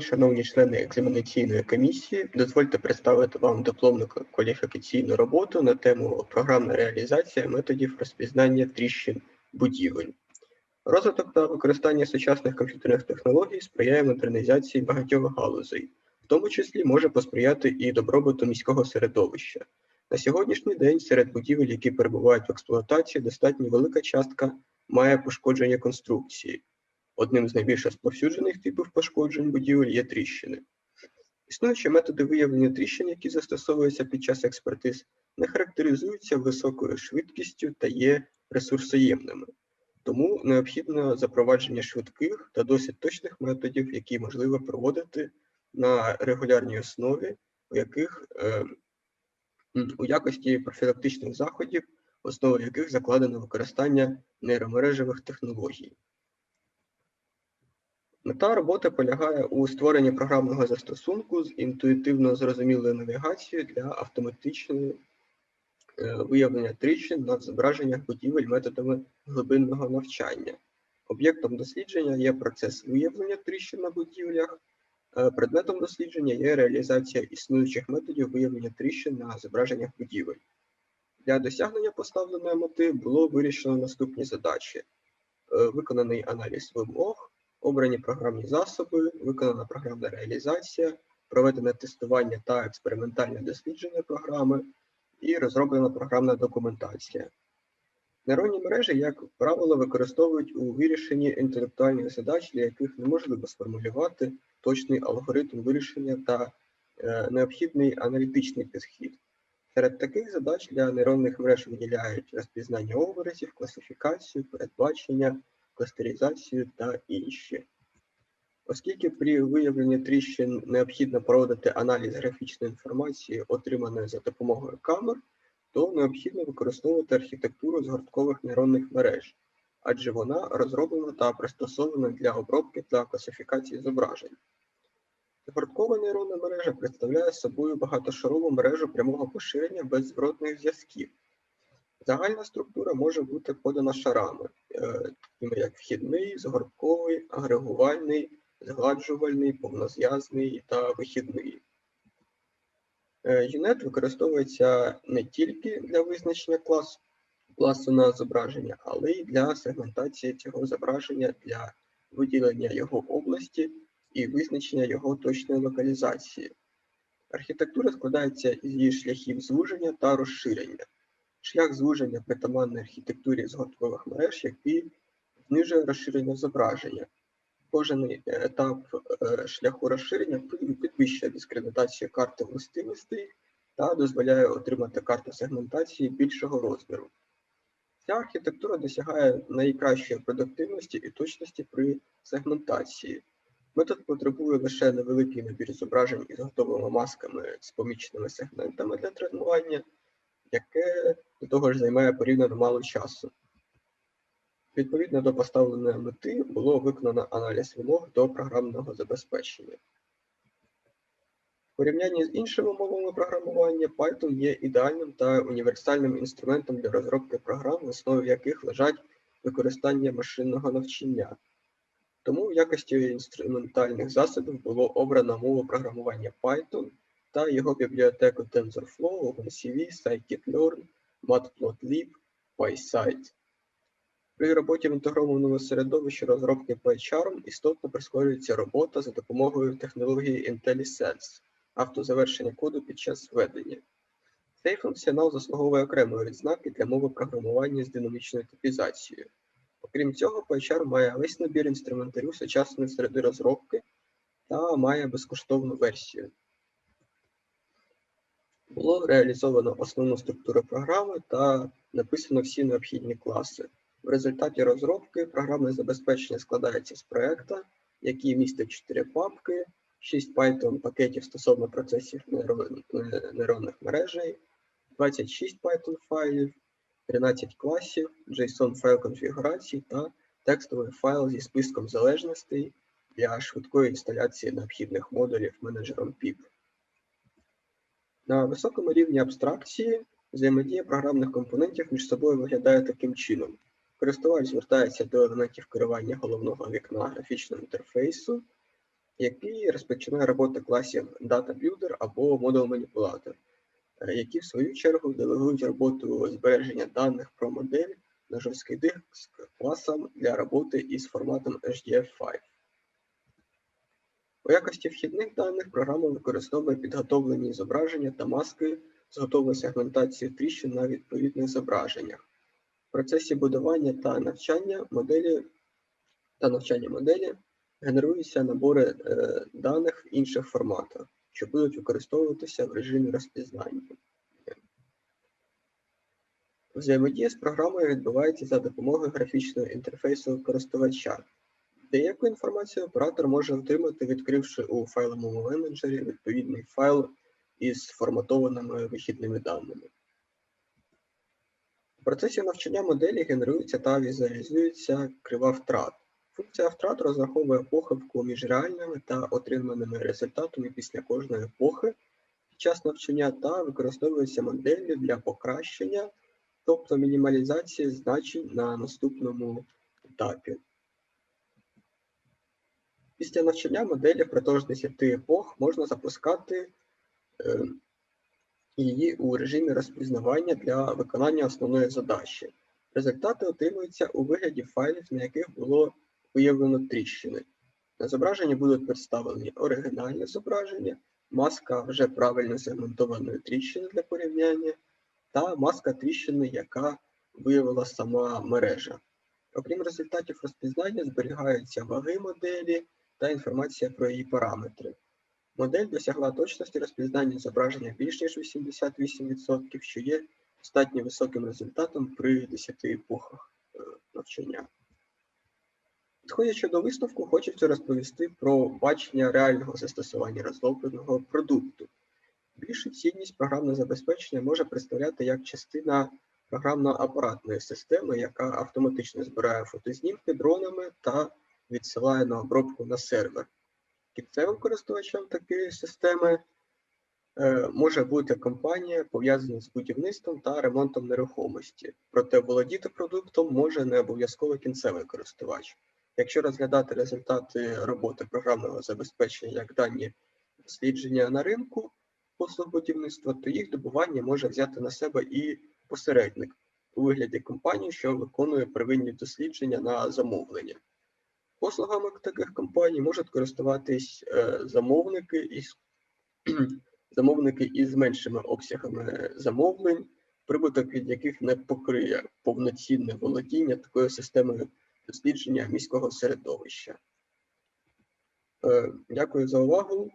шановні члени екзаменаційної комісії. Дозвольте представити вам дипломну кваліфікаційну роботу на тему програмна реалізація методів розпізнання тріщин будівель. Розвиток та використання сучасних комп'ютерних технологій сприяє модернізації багатьох галузей, в тому числі може посприяти і добробуту міського середовища. На сьогоднішній день серед будівель, які перебувають в експлуатації, достатньо велика частка має пошкодження конструкції. Одним з найбільш розповсюджених типів пошкоджень будівель є тріщини. Існуючі методи виявлення тріщин, які застосовуються під час експертиз, не характеризуються високою швидкістю та є ресурсоємними. Тому необхідно запровадження швидких та досить точних методів, які можливо проводити на регулярній основі, у яких е, у якості профілактичних заходів, основою яких закладено використання нейромережевих технологій. Мета роботи полягає у створенні програмного застосунку з інтуїтивно зрозумілою навігацією для автоматичного е, виявлення тріщин на зображеннях будівель методами глибинного навчання. Об'єктом дослідження є процес виявлення тріщин на будівлях, е, предметом дослідження є реалізація існуючих методів виявлення тріщин на зображеннях будівель. Для досягнення поставленої мети було вирішено наступні задачі: е, виконаний аналіз вимог обрані програмні засоби, виконана програмна реалізація, проведене тестування та експериментальне дослідження програми і розроблена програмна документація. Нейронні мережі, як правило, використовують у вирішенні інтелектуальних задач, для яких неможливо сформулювати точний алгоритм вирішення та е, необхідний аналітичний підхід. Серед таких задач для нейронних мереж виділяють розпізнання образів, класифікацію, передбачення, кластеризацію та інші. Оскільки при виявленні тріщин необхідно проводити аналіз графічної інформації, отриманої за допомогою камер, то необхідно використовувати архітектуру згорткових нейронних мереж, адже вона розроблена та пристосована для обробки та класифікації зображень. Згорткова нейронна мережа представляє собою багатошарову мережу прямого поширення без зворотних зв'язків. Загальна структура може бути подана шарами, е, такими як вхідний, згортковий, агрегувальний, згладжувальний, повнозв'язний та вихідний. Е, використовується не тільки для визначення класу, класу на зображення, але й для сегментації цього зображення для виділення його області і визначення його точної локалізації. Архітектура складається її шляхів звуження та розширення шлях звуження притаманної архітектурі згорткових мереж, який знижує розширення зображення. Кожен етап е, шляху розширення підвищує дискредитацію карти властивостей та дозволяє отримати карту сегментації більшого розміру. Ця архітектура досягає найкращої продуктивності і точності при сегментації. Метод потребує лише невеликий набір зображень із готовими масками з помічними сегментами для тренування яке до того ж займає порівняно мало часу. Відповідно до поставленої мети було виконано аналіз вимог до програмного забезпечення. В порівнянні з іншими мовами програмування, Python є ідеальним та універсальним інструментом для розробки програм, в основі яких лежать використання машинного навчання. Тому в якості інструментальних засобів було обрано мову програмування Python та його бібліотеку TensorFlow, OpenCV, Scikit-learn, Matplotlib, PySite. При роботі в інтегрованому середовищі розробки PyCharm істотно прискорюється робота за допомогою технології IntelliSense, автозавершення коду під час введення. Цей функціонал заслуговує окремої відзнаки для мови програмування з динамічною типізацією. Окрім цього, PyCharm має весь набір інструментарів сучасної середи розробки та має безкоштовну версію. Було реалізовано основну структуру програми та написано всі необхідні класи. В результаті розробки програмне забезпечення складається з проєкта, який містить 4 папки, 6 Python пакетів стосовно процесів нейронних мережей, 26 Python файлів, 13 класів, JSON файл конфігурації та текстовий файл зі списком залежностей для швидкої інсталяції необхідних модулів менеджером PIP. На високому рівні абстракції взаємодія програмних компонентів між собою виглядає таким чином. Користувач звертається до елементів керування головного вікна графічного інтерфейсу, який розпочинає роботу класів Data Builder або Model Manipulator, е, які в свою чергу делегують роботу збереження даних про модель на жорсткий диск класам для роботи із форматом HDF5. У якості вхідних даних програма використовує підготовлені зображення та маски з готовою сегментацією тріщин на відповідних зображеннях. В процесі будування та навчання моделі та навчання моделі генеруються набори е, даних в інших форматах, що будуть використовуватися в режимі розпізнання. Взаємодія з програмою відбувається за допомогою графічного інтерфейсу користувача. Деяку інформацію оператор може отримати, відкривши у файловому менеджері відповідний файл із форматованими вихідними даними. В процесі навчання моделі генерується та візуалізується крива втрат. Функція втрат розраховує похибку між реальними та отриманими результатами після кожної епохи під час навчання та використовується моделлю для покращення, тобто мінімалізації значень на наступному етапі. Після навчання моделі впродовж 10 епох можна запускати е, її у режимі розпізнавання для виконання основної задачі. Результати отримуються у вигляді файлів, на яких було виявлено тріщини. На зображенні будуть представлені оригінальне зображення, маска вже правильно сегментованої тріщини для порівняння та маска тріщини, яка виявила сама мережа. Окрім результатів розпізнання, зберігаються ваги моделі та інформація про її параметри. Модель досягла точності розпізнання зображення більш ніж 88%, що є достатньо високим результатом при 10 епохах е, навчання. Підходячи до висновку, хочеться розповісти про бачення реального застосування розробленого продукту. Більшу цінність програмне забезпечення може представляти як частина програмно-апаратної системи, яка автоматично збирає фотознімки дронами та відсилає на обробку на сервер. Кінцевим користувачем такої системи е, може бути компанія, пов'язана з будівництвом та ремонтом нерухомості. Проте володіти продуктом може не обов'язково кінцевий користувач. Якщо розглядати результати роботи програмного забезпечення як дані дослідження на ринку послуг будівництва, то їх добування може взяти на себе і посередник у вигляді компанії, що виконує первинні дослідження на замовлення. Послугами таких компаній можуть користуватись е, замовники із замовники із меншими обсягами замовлень, прибуток від яких не покриє повноцінне володіння такою системою дослідження міського середовища. Е, Дякую за увагу.